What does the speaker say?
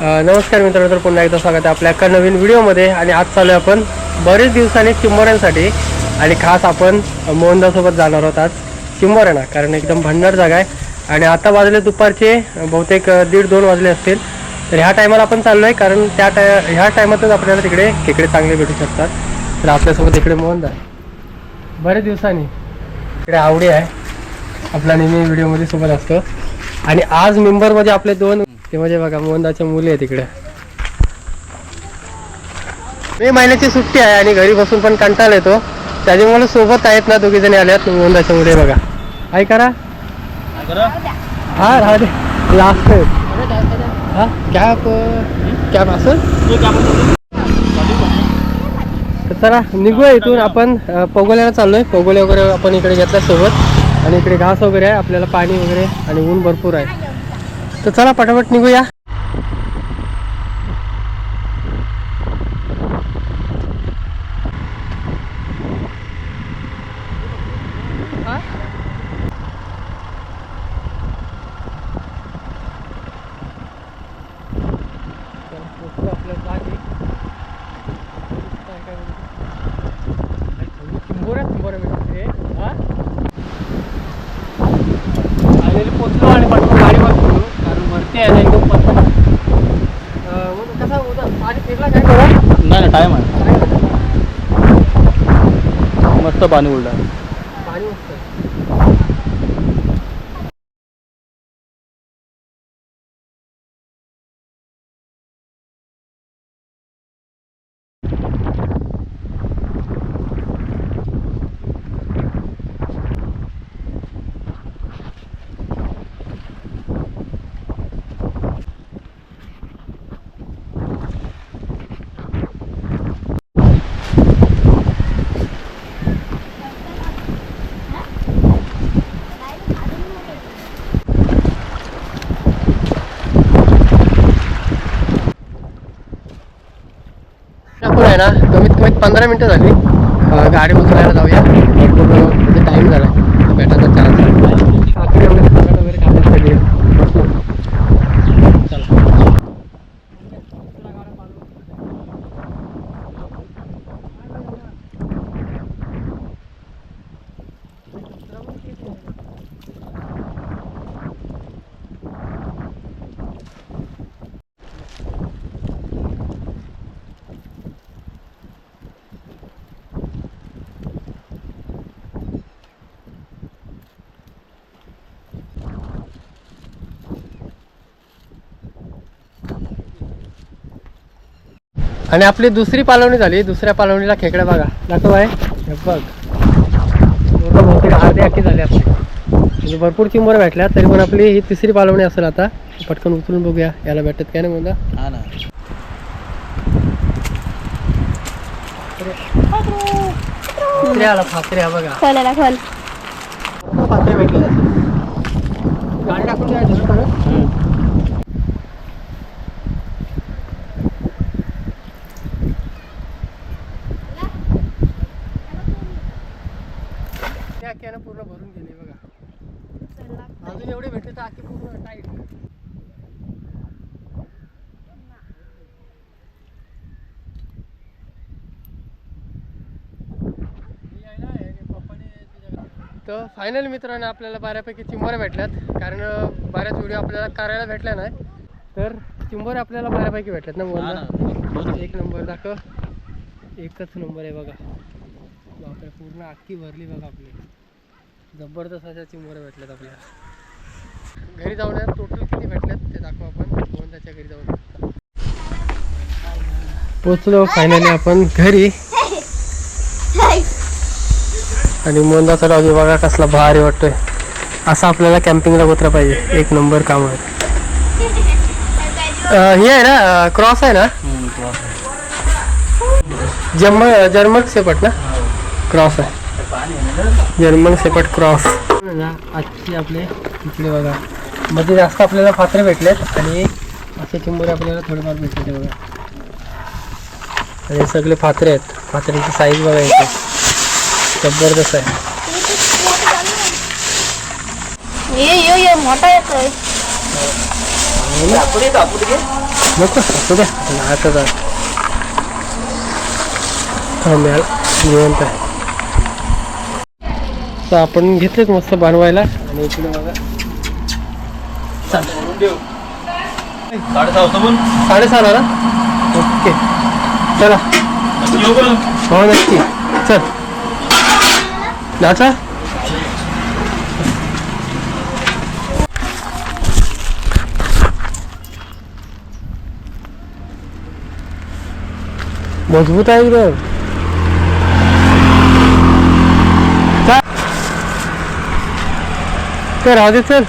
नमस्कार मित्रांनो तर पुन्हा एकदा स्वागत आहे आपल्या एका नवीन व्हिडिओमध्ये. आणि आज चालू आहे आपण बरेच दिवसांनी चिंबोऱ्यांसाठी आणि खास आपण मोहनदासोबत जाणार आहोत आज चिंबोऱ्यांना कारण एकदम भंडार जागा आहे. आणि आता वाजले दुपारचे बहुतेक दीड दोन वाजले असतील. तर ह्या टायमाला आपण चाललो आहे कारण त्या टाय ह्या टायमातच आपल्याला तिकडे खेकडे चांगले भेटू शकतात. तर आपल्यासोबत इकडे मोहनदास. बरेच दिवसांनी इकडे आवडी आहे. आपला नेहमी व्हिडिओमध्ये सोबत असतो. आणि आज मेंबरमध्ये आपले दोन ते म्हणजे बघा मोहनदाच्या मुली आहेत तिकडे मे महिन्याची सुट्टी आहे आणि घरी बसून पण कंटाळा येतो. त्याच्यामुळे सोबत आहेत ना दोघी जणी आल्यात मोहनदाच्या मुली बघा. काय करा. हा राहा दे. लास्ट हा कॅप कॅप असं? तर चला निघूया इथून. आपण अ, पोगोल्याला चाललोय. पोगोले वगैरे आपण इकडे घेतल्या सोबत. आणि इकडे घास वगैरे आहे. आपल्याला पाणी वगैरे आणि ऊन भरपूर आहे. तर चला पटापट निघूया. आलेली पोचलो आणि आहे एकदम पत्ता कसा होता पाणी फिरला काय नाही नाही टाईम आहे. मस्त पाणी उलटा पाणी मस्त ना कमीत कमी पंधरा मिनटं झाली. गाडी उचलायला जाऊया भरपूर म्हणजे टाईम झाला भेटायचा चान्स आखरी वगैरे सगळं वगैरे कामासाठी बसलो चला आणि आपली दुसरी पालवणी झाली. दुसऱ्या पालवणीला खेकडे बघा. दाखव आहे हे बघ. बहुतेक अर्धी अख्खी झाली आपली. म्हणजे भरपूर चिंबर भेटल्या तरी पण आपली ही तिसरी पालवणी असेल आता. पटकन उचलून बघूया याला भेटत काय नाही म्हणता हा ना. फात्रे आला फात्रे. हा बघा. फात्रे भेटले गाडी टाकून द्यायची ना परत? अख्ख्यानं पूर्ण भरून गेली बघा. अजून एवढे भेटले तर अख्खी पूर्ण टाईट तर फायनल मित्रांनो आपल्याला बऱ्यापैकी चिंबोऱ्या भेटल्यात. कारण बऱ्याच व्हिडिओ आपल्याला करायला भेटल्या नाही. तर चिंबोऱ्या आपल्याला बऱ्यापैकी भेटल्यात ना बरोबर. एक नंबर दाखव. एकच नंबर आहे बघा. बापरे पूर्ण अख्खी भरली बघा आपली. जबरदस्त अशा चिंबोऱ्या भेटल्यात आपल्याला घरी जाऊन टोटल किती भेटल्यात ते दाखवू आपण. दोन त्याच्या घरी जाऊन. पोचलो फायनली आपण घरी. आणि मोंदाचा डॉगी बघा कसला भारी वाटतोय. असं आपल्याला कॅम्पिंगला गोत्रा पाहिजे एक नंबर काम आहे हे आहे ना क्रॉस आहे ना. जर्मन जर्मन सेपट ना? क्रॉस आहे. जर्मन सेपट क्रॉस आजची आपले इकडे बघा. मध्ये जास्त आपल्याला फात्रे भेटलेत आणि असे चिंबोरे आपल्याला थोडेफार भेटले बघा. आणि हे सगळे फात्रे आहेत. फात्र्यांची साईज बघा इथे. जबरदस्त आहे. ये ये ये मोठा नको असू द्या आता जा थांब्याला निवंत आहे. तर आपण घेतलेच मस्त बनवायला. आणि इकडे बघा. साडेसहा ना? ओके. चला. नक्की हो नक्की. चल. नाचा? मज़बूत आहे एकदम सर राहू जी सर.